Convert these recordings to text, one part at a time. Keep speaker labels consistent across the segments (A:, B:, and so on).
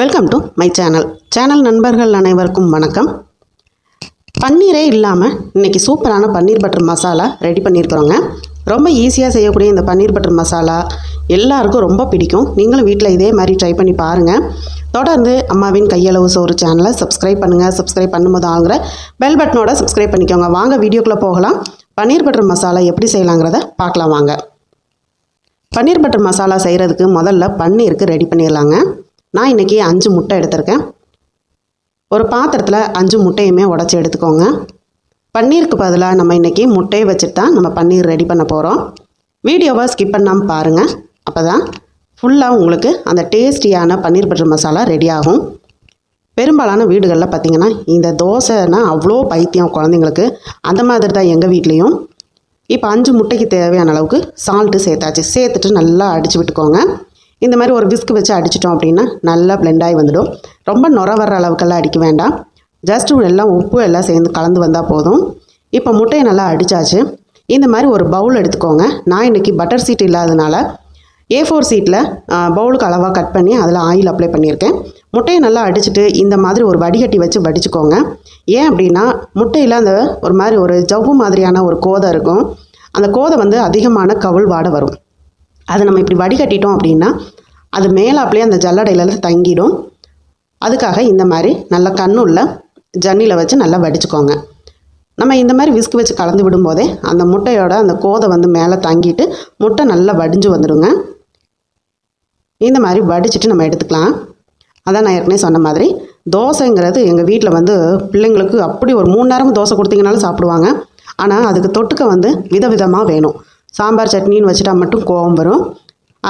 A: Welcome to my channel channel நண்பர்கள் அனைவருக்கும் வணக்கம். பன்னீரே இல்லாமல் இன்றைக்கி சூப்பரான பன்னீர் பட்டர் மசாலா ரெடி பண்ணியிருக்கிறோங்க ரொம்ப ஈஸியாக செய்யக்கூடிய இந்த பன்னீர் பட்டர் மசாலா எல்லாருக்கும் ரொம்ப பிடிக்கும். நீங்களும் வீட்டில் இதே மாதிரி ட்ரை பண்ணி பாருங்கள் தொடர்ந்து அம்மாவின் கையளவு சோறு சேனலை சப்ஸ்கிரைப் பண்ணுங்கள் சப்ஸ்கிரைப் பண்ணும்போது ஆகுற பெல் பட்டனோட சப்ஸ்கிரைப் பண்ணிக்கோங்க. வாங்க வீடியோக்குள்ளே போகலாம். பன்னீர் பட்டர் மசாலா எப்படி செய்யலாங்கிறத பார்க்கலாம் வாங்க. பன்னீர் பட்டர் மசாலா செய்கிறதுக்கு முதல்ல பன்னீருக்கு ரெடி பண்ணிடலாங்க. நான் இன்றைக்கி அஞ்சு முட்டை எடுத்திருக்கேன். ஒரு பாத்திரத்தில் அஞ்சு முட்டையுமே உடச்சி எடுத்துக்கோங்க. பன்னீருக்கு பதிலாக நம்ம இன்றைக்கி முட்டையை வச்சுட்டு தான் நம்ம பன்னீர் ரெடி பண்ண போகிறோம் வீடியோவை ஸ்கிப் பண்ணாமல் பாருங்கள் அப்போ தான் ஃபுல்லாக உங்களுக்கு அந்த டேஸ்டியான பன்னீர் பட்டர் மசாலா ரெடி ஆகும். பெரும்பாலான வீடுகளில் பார்த்திங்கன்னா இந்த தோசைனா அவ்வளோ பைத்தியம் குழந்தைங்களுக்கு. அந்த மாதிரி தான் எங்கள் வீட்லேயும். இப்போ அஞ்சு முட்டைக்கு தேவையான அளவுக்கு சால்ட்டு சேர்த்தாச்சு. சேர்த்துட்டு நல்லா அடித்து விட்டுக்கோங்க. இந்த மாதிரி ஒரு விஸ்க் வச்சு அடிச்சிட்டோம் அப்படின்னா நல்லா blend ஆகி வந்துடும். ரொம்ப நுர வர்ற அளவுக்கெல்லாம் அடிக்க வேண்டாம். ஜஸ்ட் எல்லாம் உப்பு எல்லாம் சேர்ந்து கலந்து வந்தால் போதும். இப்போ முட்டையை நல்லா அடித்தாச்சு இந்த மாதிரி ஒரு பவுல் எடுத்துக்கோங்க. நான் இன்றைக்கி பட்டர் சீட் இல்லாதனால ஏ ஃபோர் சீட்டில் பவுலுக்கு அளவாக கட் பண்ணி அதில் ஆயில் அப்ளை பண்ணியிருக்கேன். முட்டையை நல்லா அடிச்சுட்டு இந்த மாதிரி ஒரு வடிகட்டி வச்சு வடிச்சுக்கோங்க. ஏன் அப்படின்னா முட்டையில் அந்த ஒரு மாதிரி ஒரு ஜவ்வு மாதிரியான ஒரு கோதை இருக்கும். அந்த கோதை வந்து அதிகமான கவுள் வாட வரும். அதை நம்ம இப்படி வடிகட்டிட்டோம் அப்படின்னா அது மேலாப்லேயே அந்த ஜல்லடையில தங்கிடும். அதுக்காக இந்த மாதிரி நல்ல கண்ணுள்ள ஜன்னியில் வச்சு நல்லா வடிச்சுக்கோங்க. நம்ம இந்த மாதிரி விஸ்க் வச்சு கலந்து விடும்போதே அந்த முட்டையோட அந்த கோதை வந்து மேலே தங்கிட்டு முட்டை நல்லா வடிஞ்சு வந்துடுங்க இந்த மாதிரி வடிச்சிட்டு நம்ம எடுத்துக்கலாம். அதான் நான் ஏற்கனவே சொன்ன மாதிரி தோசைங்கிறது எங்கள் வீட்டில் வந்து பிள்ளைங்களுக்கு அப்படி ஒரு மூணு நேரம் தோசை கொடுத்தீங்கனாலும் சாப்பிடுவாங்க. ஆனால் அதுக்கு தொட்டுக்க வந்து விதவிதமாக வேணும். சாம்பார் சட்னின்னு வச்சுட்டா மட்டும் கோவம் வரும்.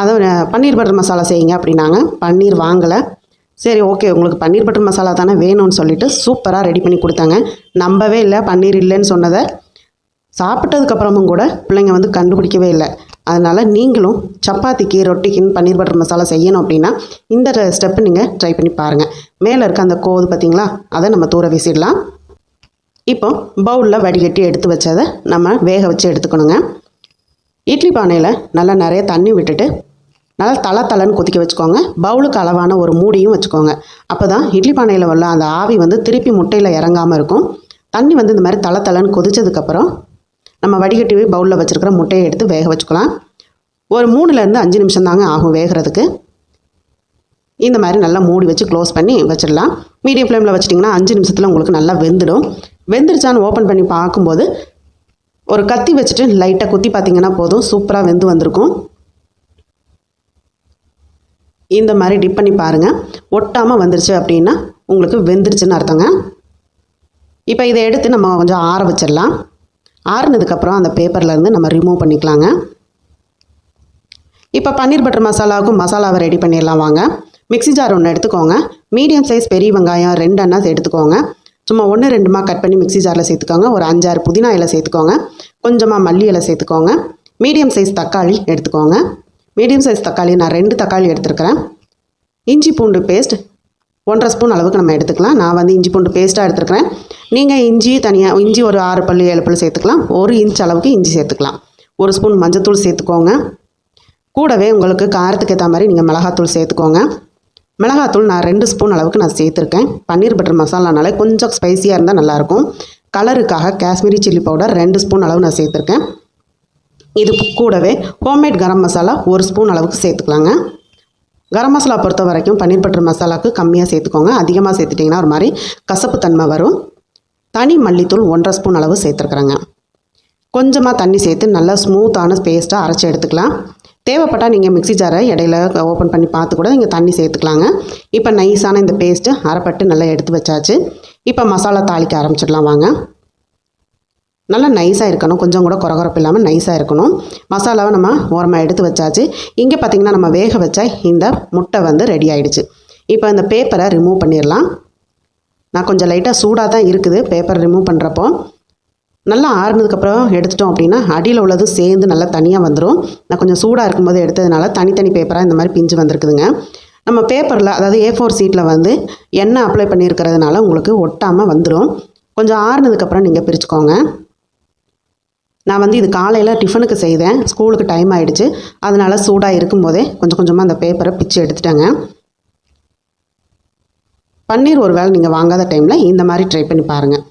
A: அதை பன்னீர் பட்டர் மசாலா செய்யுங்க அப்படின்னாங்க. பன்னீர் வாங்கலை. சரி ஓகே உங்களுக்கு பன்னீர் பட்டர் மசாலா தானே வேணும்னு சொல்லிட்டு சூப்பராக ரெடி பண்ணி கொடுத்தாங்க. நம்பவே இல்லை பன்னீர் இல்லைன்னு சொன்னதை. சாப்பிட்டதுக்கப்புறமும் கூட பிள்ளைங்க வந்து கண்டுபிடிக்கவே இல்லை. அதனால் நீங்களும் சப்பாத்திக்கு ரொட்டிக்குன்னு பன்னீர் பட்டர் மசாலா செய்யணும் அப்படின்னா இந்த ஸ்டெப்பு நீங்கள் ட்ரை பண்ணி பாருங்கள் மேலே இருக்க அந்த கோது பார்த்தீங்களா அதை நம்ம தூர வீசிடலாம். இப்போ பவுலில் வடிகட்டி எடுத்து வச்சதை நம்ம வேக வச்சு எடுத்துக்கணுங்க. இட்லி பானையில் நல்லா நிறைய தண்ணி விட்டுட்டு நல்லா தலை தலைன்னு கொதிக்க வச்சுக்கோங்க. பவுலுக்கு அளவான ஒரு மூடியும் வச்சுக்கோங்க. அப்போ தான் இட்லி பானையில் உள்ள அந்த ஆவி வந்து திருப்பி முட்டையில் இறங்காமல் இருக்கும். தண்ணி வந்து இந்த மாதிரி தலை தலைன்னு கொதிச்சதுக்கப்புறம் நம்ம வடிகட்டி பவுலில் வச்சுருக்கிற முட்டையை எடுத்து வேக வச்சுக்கலாம். ஒரு மூணுலேருந்து அஞ்சு நிமிஷம் தாங்க ஆகும் வேகிறதுக்கு. இந்த மாதிரி நல்லா மூடி வச்சு க்ளோஸ் பண்ணி வச்சிடலாம். மீடியம் ஃப்ளேமில் வச்சிட்டிங்கன்னா அஞ்சு நிமிஷத்தில் உங்களுக்கு நல்லா வெந்துடும். வெந்துருச்சான்னு ஓப்பன் பண்ணி பார்க்கும்போது ஒரு கத்தி வச்சுட்டு லைட்டாக குத்தி பார்த்தீங்கன்னா போதும். சூப்பராக வெந்து வந்திருக்கும். இந்த மாதிரி டிப் பண்ணி பாருங்கள் ஒட்டாமல் வந்துருச்சு அப்படின்னா உங்களுக்கு வெந்துருச்சுன்னு அர்த்தங்க. இப்போ இதை எடுத்து நம்ம கொஞ்சம் ஆற வச்சிடலாம். ஆறுனதுக்கப்புறம் அந்த பேப்பர்லேருந்து நம்ம ரிமூவ் பண்ணிக்கலாங்க. இப்போ பன்னீர் பட்டர் மசாலாவுக்கும் மசாலாவை ரெடி பண்ணிடலாம் வாங்க. மிக்ஸி ஜார் ஒன்று எடுத்துக்கோங்க. மீடியம் சைஸ் பெரிய வெங்காயம் ரெண்டு அண்ணா எடுத்துக்கோங்க. சும்மா ஒன்று ரெண்டுமா கட் பண்ணி மிக்ஸி ஜாரில் சேர்த்துக்கோங்க. ஒரு அஞ்சாறு புதினா இலை சேர்த்துக்கோங்க. கொஞ்சமாக மல்லி இலை சேர்த்துக்கோங்க. மீடியம் சைஸ் தக்காளி எடுத்துக்கோங்க. மீடியம் சைஸ் தக்காளி நான் ரெண்டு தக்காளி எடுத்துருக்கிறேன். இஞ்சி பூண்டு பேஸ்ட் ஒன்றரை ஸ்பூன் அளவுக்கு நம்ம எடுத்துக்கலாம். நான் வந்து இஞ்சி பூண்டு பேஸ்ட்டாக எடுத்துருக்கிறேன். நீங்கள் இஞ்சி தனியாக இஞ்சி ஒரு ஆறு பல்லு ஏழு பல்லு சேர்த்துக்கலாம். ஒரு இன்ச் அளவுக்கு இஞ்சி சேர்த்துக்கலாம். ஒரு ஸ்பூன் மஞ்சத்தூள் சேர்த்துக்கோங்க. கூடவே உங்களுக்கு காரத்துக்கு ஏற்ற மாதிரி நீங்கள் மிளகாத்தூள் சேர்த்துக்கோங்க. மிளகாத்தூள் நான் ரெண்டு ஸ்பூன் அளவுக்கு நான் சேர்த்துருக்கேன். பன்னீர் பட்டர் மசாலானாலே கொஞ்சம் ஸ்பைசியாக இருந்தால் நல்லாயிருக்கும். கலருக்காக காஷ்மீரி சில்லி பவுடர் ரெண்டு ஸ்பூன் அளவு நான் சேர்த்துருக்கேன். இது கூடவே ஹோம்மேட் கரம் மசாலா ஒரு ஸ்பூன் அளவுக்கு சேர்த்துக்கலாங்க. கரம் மசாலா பொறுத்த வரைக்கும் பன்னீர் பட்டர் மசாலாவுக்கு கம்மியாக சேர்த்துக்கோங்க. அதிகமாக சேர்த்துட்டிங்கன்னா ஒரு மாதிரி கசப்பு தன்மை வரும். தனி மல்லித்தூள் ஒன்றரை ஸ்பூன் அளவு சேர்த்துருக்குறேங்க. கொஞ்சமாக தண்ணி சேர்த்து நல்லா ஸ்மூத்தான பேஸ்ட்டாக அரைச்சி எடுத்துக்கலாம். தேவைப்பட்டால் நீங்கள் மிக்ஸி ஜாரை இடையில ஓப்பன் பண்ணி பார்த்து கூட நீங்கள் தண்ணி சேர்த்துக்கலாங்க. இப்போ நைஸான இந்த பேஸ்ட்டு அரைப்பட்டு நல்லா எடுத்து வச்சாச்சு. இப்போ மசாலா தாளிக்க ஆரம்பிச்சிடலாம் வாங்க. நல்லா நைஸாக இருக்கணும். கொஞ்சம் கூட குறகுறப்பு இல்லாமல் நைஸாக இருக்கணும். மசாலாவை நம்ம ஓரமாக எடுத்து வச்சாச்சு. இங்கே பார்த்திங்கன்னா நம்ம வேக வச்ச இந்த முட்டை வந்து ரெடி ஆகிடுச்சு இப்போ இந்த பேப்பரை ரிமூவ் பண்ணிடலாம். நான் கொஞ்சம் லைட்டாக சூடாக தான் இருக்குது. பேப்பர் ரிமூவ் பண்ணுறப்போ நல்லா ஆறுனதுக்கப்புறம் எடுத்துட்டோம் அப்படின்னா அடியில் உள்ளது சேர்ந்து நல்லா தனியாக வந்துடும் நான் கொஞ்சம் சூடாக இருக்கும்போது எடுத்ததுனால தனித்தனி பேப்பராக இந்த மாதிரி பிஞ்சு வந்திருக்குதுங்க. நம்ம பேப்பரில் அதாவது ஏ ஃபோர் சீட்டில் வந்து எண்ணெய் அப்ளை பண்ணியிருக்கிறதுனால உங்களுக்கு ஒட்டாமல் வந்துடும் கொஞ்சம் ஆறுனதுக்கப்புறம் நீங்கள் பிரிச்சுக்கோங்க. நான் வந்து இது காலையில் டிஃபனுக்கு செய்தேன். ஸ்கூலுக்கு டைம் ஆகிடுச்சு அதனால் சூடாக இருக்கும்போதே கொஞ்சம் கொஞ்சமாக அந்த பேப்பரை பிச்சு எடுத்துட்டேங்க. பன்னீர் ஒரு வேளை நீங்கள் வாங்காத டைமில் இந்த மாதிரி ட்ரை பண்ணி பாருங்கள்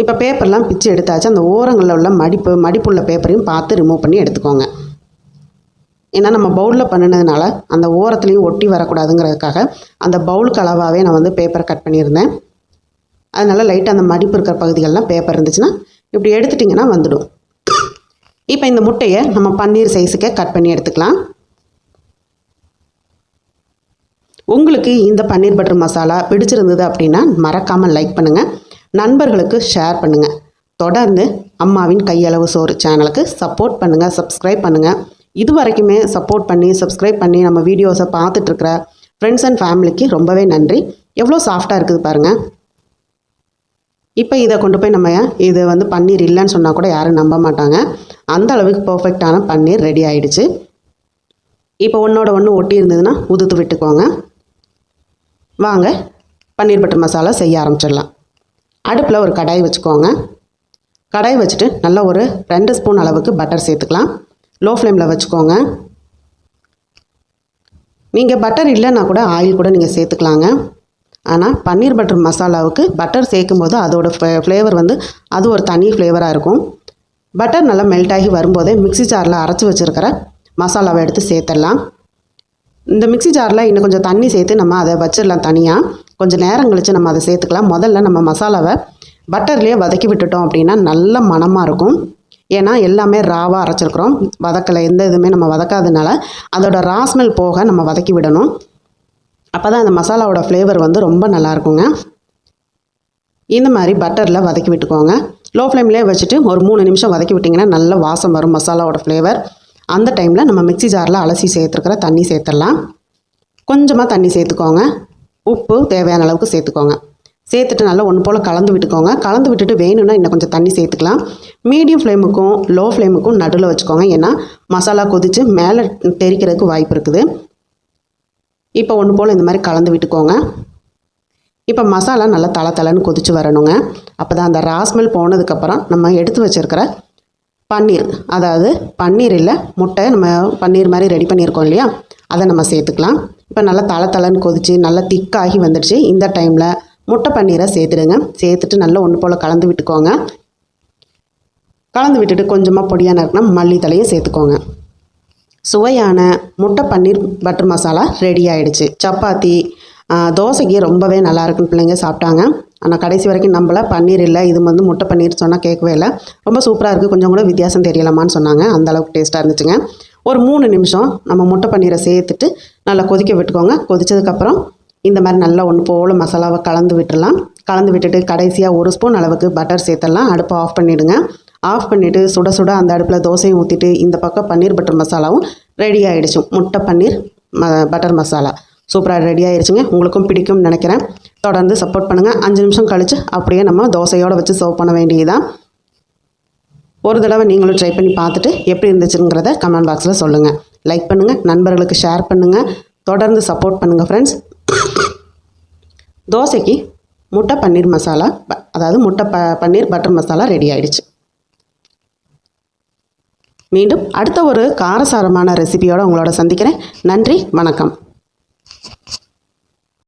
A: இப்போ பேப்பர்லாம் பிச்சு எடுத்தாச்சு. அந்த ஓரங்களில் உள்ள மடிப்பு மடிப்புள்ள பேப்பரையும் பார்த்து ரிமூவ் பண்ணி எடுத்துக்கோங்க. ஏன்னா நம்ம பவுலில் பண்ணினதுனால அந்த ஓரத்துலேயும் ஒட்டி வரக்கூடாதுங்கிறதுக்காக அந்த பவுலுக்கு அளவாகவே நான் வந்து பேப்பரை கட் பண்ணியிருந்தேன். அதனால் லைட்டாக அந்த மடிப்பு இருக்கிற பகுதிகளெலாம் பேப்பர் இருந்துச்சுன்னா இப்படி எடுத்துட்டிங்கன்னா வந்துடும். இப்போ இந்த முட்டையை நம்ம பன்னீர் சைஸுக்கே கட் பண்ணி எடுத்துக்கலாம். உங்களுக்கு இந்த பன்னீர் பட்டர் மசாலா பிடிச்சிருந்தது அப்படின்னா மறக்காமல் லைக் பண்ணுங்கள் நண்பர்களுக்கு ஷேர் பண்ணுங்கள் தொடர்ந்து அம்மாவின் கையளவு சோறு சேனலுக்கு சப்போர்ட் பண்ணுங்கள் சப்ஸ்கிரைப் பண்ணுங்கள் இது வரைக்குமே சப்போர்ட் பண்ணி சப்ஸ்கிரைப் பண்ணி நம்ம வீடியோஸை பார்த்துட்ருக்குற ஃப்ரெண்ட்ஸ் அண்ட் ஃபேமிலிக்கு ரொம்பவே நன்றி. எவ்வளோ சாஃப்டாக இருக்குது பாருங்கள் இப்போ இதை கொண்டு போய் நம்ம இது வந்து பன்னீர் இல்லைன்னு சொன்னால் கூட யாரும் நம்ப மாட்டாங்க. அந்த அளவுக்கு பர்ஃபெக்டான பன்னீர் ரெடி ஆயிடுச்சு. இப்போ ஒன்றோட ஒன்று ஒட்டி இருந்ததுன்னா உதுத்து விட்டுக்கோங்க. வாங்க பன்னீர் பட்டர் மசாலா செய்ய ஆரம்பிச்சிடலாம். அடுப்பில் ஒரு கடாய் வச்சுக்கோங்க. கடாய் வச்சுட்டு நல்லா ஒரு ரெண்டு ஸ்பூன் அளவுக்கு பட்டர் சேர்த்துக்கலாம். லோ ஃப்ளேமில் வச்சுக்கோங்க. நீங்கள் பட்டர் இல்லைன்னா கூட ஆயில் கூட நீங்கள் சேர்த்துக்கலாங்க. ஆனால் பன்னீர் பட்டர் மசாலாவுக்கு பட்டர் சேர்க்கும் போது அதோட ஃப்ளேவர் வந்து அது ஒரு தனி ஃப்ளேவராக இருக்கும். பட்டர் நல்லா மெல்ட் ஆகி வரும்போதே மிக்சி ஜாரில் அரைச்சி வச்சுருக்கிற மசாலாவை எடுத்து சேர்த்துடலாம். இந்த மிக்சி ஜாரில் இன்னும் கொஞ்சம் தண்ணி சேர்த்து நம்ம அதை வச்சிடலாம் தனியாக கொஞ்சம் நேரம் கழித்து நம்ம அதை சேர்த்துக்கலாம். முதல்ல நம்ம மசாலாவை பட்டர்லேயே வதக்கி விட்டுட்டோம் அப்படின்னா நல்ல மணமாக இருக்கும். ஏன்னா எல்லாமே ராவாக அரைச்சிருக்கிறோம். வதக்கலை எந்த இதுவுமே நம்ம வதக்காதனால அதோட ராஸ்மெல் போக நம்ம வதக்கி விடணும். அப்போ தான் அந்த மசாலாவோட ஃப்ளேவர் வந்து ரொம்ப நல்லா இருக்குங்க. இந்த மாதிரி பட்டரில் வதக்கி விட்டுக்கோங்க. லோ ஃப்ளேம்லேயே வச்சுட்டு ஒரு மூணு நிமிஷம் வதக்கி விட்டிங்கன்னா நல்ல வாசம் வரும் மசாலாவோட ஃப்ளேவர் அந்த டைமில் நம்ம மிக்ஸி ஜாரில் அலசி சேர்த்துருக்கிற தண்ணி சேர்த்துடலாம். கொஞ்சமாக தண்ணி சேர்த்துக்கோங்க. உப்பு தேவையான அளவுக்கு சேர்த்துக்கோங்க. சேர்த்துட்டு நல்லா ஒன்று போல் கலந்து விட்டுக்கோங்க. கலந்து விட்டுட்டு வேணும்னா இன்னும் கொஞ்சம் தண்ணி சேர்த்துக்கலாம். மீடியம் ஃப்ளேமுக்கும் லோ ஃப்ளேமுக்கும் நடுவில் வச்சுக்கோங்க. ஏன்னா மசாலா கொதித்து மேலே தெரிக்கிறதுக்கு வாய்ப்பு இருக்குது. இப்போ ஒன்று போல் இந்த மாதிரி கலந்து விட்டுக்கோங்க. இப்போ மசாலா நல்லா தலை தலைன்னு கொதித்து வரணுங்க. அப்போ தான் அந்த ராஸ்மெல் போனதுக்கப்புறம் நம்ம எடுத்து வச்சுருக்கிற பன்னீர் அதாவது பன்னீர் இல்லை முட்டை நம்ம பன்னீர் மாதிரி ரெடி பண்ணியிருக்கோம் இல்லையா? அதை நம்ம சேர்த்துக்கலாம். இப்போ நல்லா தலை தலைன்னு கொதித்து நல்லா திக்காகி வந்துடுச்சு. இந்த டைமில் முட்டை பன்னீரை சேர்த்துடுங்க. சேர்த்துட்டு நல்லா ஒன்று போல் கலந்து விட்டுக்கோங்க. கலந்து விட்டுட்டு கொஞ்சமாக பொடியாக நறுக்கினா மல்லித்தலையும் சேர்த்துக்கோங்க. சுவையான முட்டை பன்னீர் பட்டர் மசாலா ரெடி ஆகிடுச்சு சப்பாத்தி தோசைக்கு ரொம்பவே நல்லா இருக்குன்னு பிள்ளைங்க சாப்பிட்டாங்க. ஆனால் கடைசி வரைக்கும் நம்மள பன்னீர் இல்லை இது வந்து முட்டை பன்னீர் சொன்னால் கேட்கவே இல்லை. ரொம்ப சூப்பராக இருக்குது கொஞ்சம் கூட வித்தியாசம் தெரியலாமான்னு சொன்னாங்க. அந்த அளவுக்கு டேஸ்ட்டாக இருந்துச்சுங்க. ஒரு மூணு நிமிஷம் நம்ம முட்டை பன்னீரை சேர்த்துட்டு நல்லா கொதிக்க விட்டுக்கோங்க. கொதித்ததுக்கப்புறம் இந்த மாதிரி நல்லா ஒன்று போல் மசாலாவை கலந்து விட்டுடலாம். கலந்து விட்டுட்டு கடைசியாக ஒரு ஸ்பூன் அளவுக்கு பட்டர் சேர்த்துடலாம். அடுப்பை ஆஃப் பண்ணிவிடுங்க ஆஃப் பண்ணிவிட்டு சுட சுட அந்த அடுப்பில் தோசையும் ஊற்றிட்டு இந்த பக்கம் பன்னீர் பட்டர் மசாலாவும் ரெடி ஆகிடுச்சு முட்டை பன்னீர் ம பட்டர் மசாலா. சூப்பராக ரெடி ஆகிடுச்சுங்க உங்களுக்கும் பிடிக்கும்னு நினைக்கிறேன். தொடர்ந்து சப்போர்ட் பண்ணுங்கள் அஞ்சு நிமிஷம் கழித்து அப்படியே நம்ம தோசையோடு வச்சு சர்வ் பண்ண வேண்டியதுதான். ஒரு தடவை நீங்களும் ட்ரை பண்ணி பார்த்துட்டு எப்படி இருந்துச்சுங்கிறத கமெண்ட் பாக்ஸில் சொல்லுங்கள் லைக் பண்ணுங்கள் நண்பர்களுக்கு ஷேர் பண்ணுங்கள் தொடர்ந்து சப்போர்ட் பண்ணுங்கள் ஃப்ரெண்ட்ஸ் தோசைக்கு முட்டை பன்னீர் மசாலா ப- அதாவது முட்டை ப பன்னீர் பட்டர் மசாலா ரெடி ஆகிடுச்சு மீண்டும் அடுத்த ஒரு காரசாரமான ரெசிபியோடு உங்களோட சந்திக்கிறேன். நன்றி வணக்கம்.